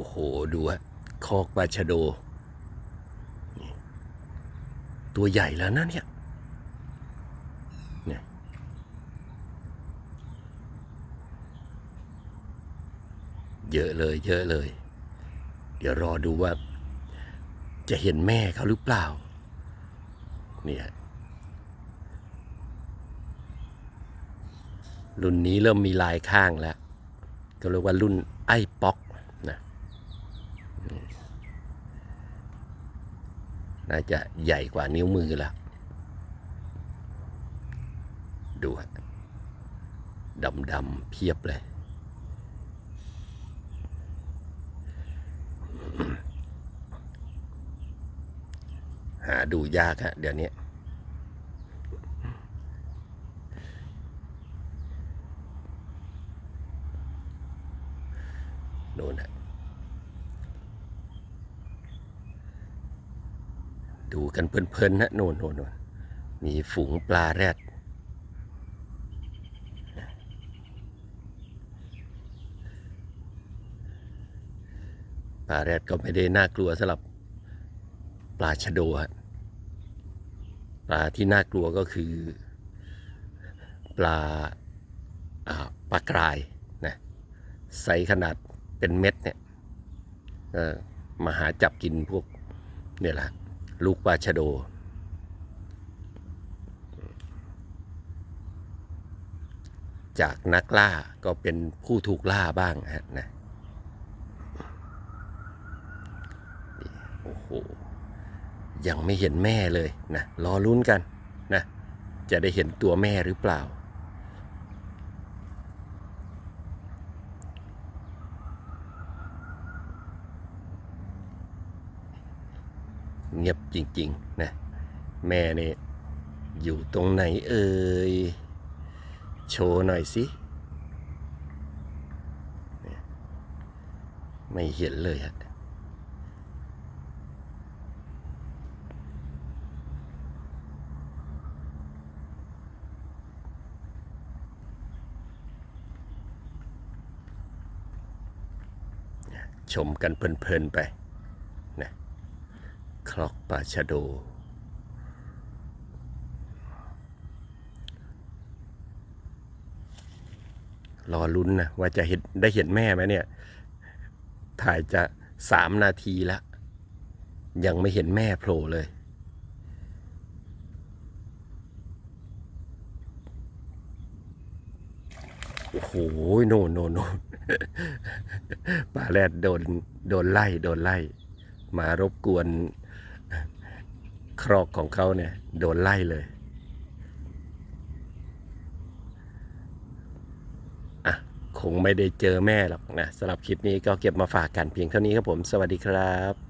อ้โห ดูฮะคอกปลาชะโด ตัวใหญ่แล้วนะเนี่ยเนี่ยเยอะเลย เยอะเลย เดี๋ยวรอดูว่า จะเห็นแม่เขาหรือเปล่า เนี่ยรุ่นนี้เริ่มมีลายข้างแล้วก็เรียกว่ารุ่นไอ้ป๊อกนะอืม น่าจะใหญ่กว่านิ้วมือล้วดูฮะดำดำๆเพียบเลย หาดูยากฮะเดี๋ยวนี้โน่นฮะ ดูกันเพลินๆนะโน่นโน่นนนมีฝูงปลาแรดปลาแรดก็ไม่ได้น่ากลัวสำหรับปลาชะโดปลาที่น่ากลัวก็คือ ปลาปลากรายนะไซส์ขนาดเป็นเม็ดเนี่ยมาหาจับกินพวกเนี่ยแหละ ลูกปลาชะโด จากนักล่าก็เป็นผู้ถูกล่าบ้างฮะนะโอ้โหยังไม่เห็นแม่เลยนะรอลุ้นกันนะจะได้เห็นตัวแม่หรือเปล่า เงียบจริงๆนะแม่เนี่ยอยู่ตรงไหนเอ่ย โชว์หน่อยสิ ไม่เห็นเลยฮะชมกันเพลินๆไป คลอกปลาชะโด รอลุ้นนะว่าจะเห็นได้เห็นแม่ไหมเนี่ย ถ่ายจะสามนาทีแล้วยังไม่เห็นแม่โผล่เลยโอ้โหโน่นโน่นโน่นปลาแรดโดน โดนไล่ โดนไล่ มารบกวน ครอกของเขาเนี่ยโดนไล่เลยอะคงไม่ได้เจอแม่หรอกนะสำหรับคลิปนี้ก็เก็บมาฝากกันเพียงเท่านี้ครับผม สวัสดีครับ